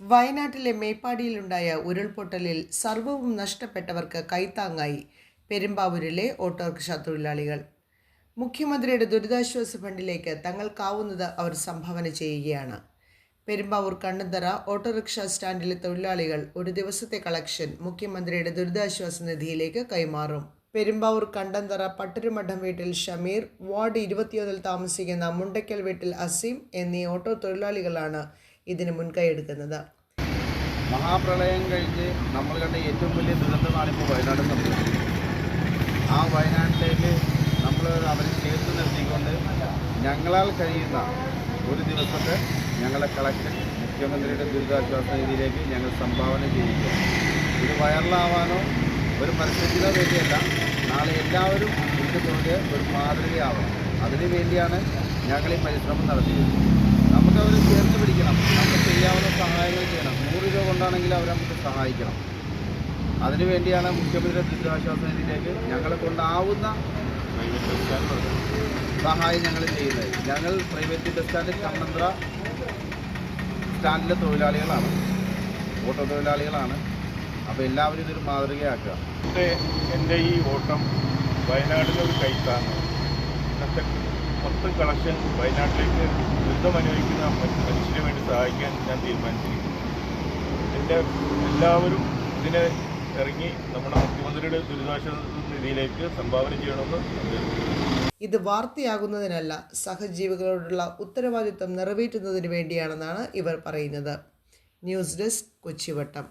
വയനാട്ടിലെ മേപ്പാടിയിലുണ്ടായ ഉരുൾപൊട്ടലിൽ സർവവും നഷ്ടപ്പെട്ടവർക്ക് കൈത്താങ്ങായി പെരുമ്പാവൂരിലെ ഓട്ടോറിക്ഷ തൊഴിലാളികൾ. മുഖ്യമന്ത്രിയുടെ ദുരിതാശ്വാസ ഫണ്ടിലേക്ക് തങ്ങൾക്കാവുന്നത് അവർ സംഭാവന ചെയ്യുകയാണ്. പെരുമ്പാവൂർ കണ്ണന്തറ ഓട്ടോറിക്ഷ സ്റ്റാൻഡിലെ തൊഴിലാളികൾ ഒരു ദിവസത്തെ കളക്ഷൻ മുഖ്യമന്ത്രിയുടെ ദുരിതാശ്വാസ നിധിയിലേക്ക് കൈമാറും. പെരുമ്പാവൂർ കണ്ടന്തറ പട്ടരുമഠം വീട്ടിൽ ഷമീർ വാർഡ് ഇരുപത്തിയൊന്നിൽ താമസിക്കുന്ന മുണ്ടയ്ക്കൽ വീട്ടിൽ അസീം എന്നീ ഓട്ടോ തൊഴിലാളികളാണ് ഇതിന് മുൻകൈയെടുക്കുന്നത് മഹാപ്രളയം കഴിഞ്ഞ് നമ്മൾ കണ്ട ഏറ്റവും വലിയ ദുരന്തമാണ് ഇപ്പോൾ വയനാട് സംഭവിച്ചത്. ആ വയനാട്ടിലേക്ക് നമ്മൾ അവരെ ചേർത്ത് നിർത്തിക്കൊണ്ട് ഞങ്ങളാൽ കഴിയുന്ന ഒരു ദിവസത്തെ ഞങ്ങളുടെ കളക്ഷൻ മുഖ്യമന്ത്രിയുടെ ദുരിതാശ്വാസ നിധിയിലേക്ക് ഞങ്ങൾ സംഭാവന ചെയ്യുക ഇത് വൈറലാവാനോ ഒരു പരസ്യത്തിനോ വേണ്ടിയല്ല നാളെ എല്ലാവരും ഇതിന്റെ പുറകെ ഒരു മാതൃകയാവണം. അതിനു വേണ്ടിയാണ് ഞങ്ങൾ ഈ പരിശ്രമം നടത്തിയത്. നമുക്കവരെ ചേർത്ത് പിടിക്കണം സഹായിക്കണം. അതിനുവേണ്ടിയാണ് മുഖ്യമന്ത്രിയുടെ ദുരിതാശ്വാസ നിധിയിലേക്ക് ഞങ്ങളെ കൊണ്ടാവുന്ന സഹായം ഞങ്ങൾ ചെയ്യുന്നത്. ഞങ്ങൾ പ്രൈവറ്റ് ബസ് സ്റ്റാൻഡ് കണ്ണന്ത്ര സ്റ്റാൻഡിലെ തൊഴിലാളികളാണ്. ഓട്ടോ തൊഴിലാളികളാണ്. അപ്പോൾ എല്ലാവരും ഇതൊരു മാതൃകയാക്കുക. എന്റെ എന്റെ ഈ ഓട്ടം വയനാടിന് ഒരു കൈത്താണ് ഇന്നത്തെ മൊത്തം കളക്ഷൻ വയനാട്ടിലേക്ക് ദുരിതം അനുഭവിക്കുന്ന മ- മനുഷ്യന് വേണ്ടി സഹായിക്കാൻ ഞാൻ തീരുമാനിച്ചിരിക്കുന്നു. എന്റെ എല്ലാവരും ഇതിനെ ഇറങ്ങി നമ്മുടെ മുഖ്യമന്ത്രിയുടെ ദുരിതാശ്വാസ നിധിയിലേക്ക് സംഭാവന ചെയ്യണമെന്ന് ഇത് വാർത്തയാകുന്നതിനല്ല സഹജീവികളോടുള്ള ഉത്തരവാദിത്തം നിറവേറ്റുന്നതിന് വേണ്ടിയാണെന്നാണ് ഇവർ പറയുന്നത്. News desk കൊച്ചിവട്ടം.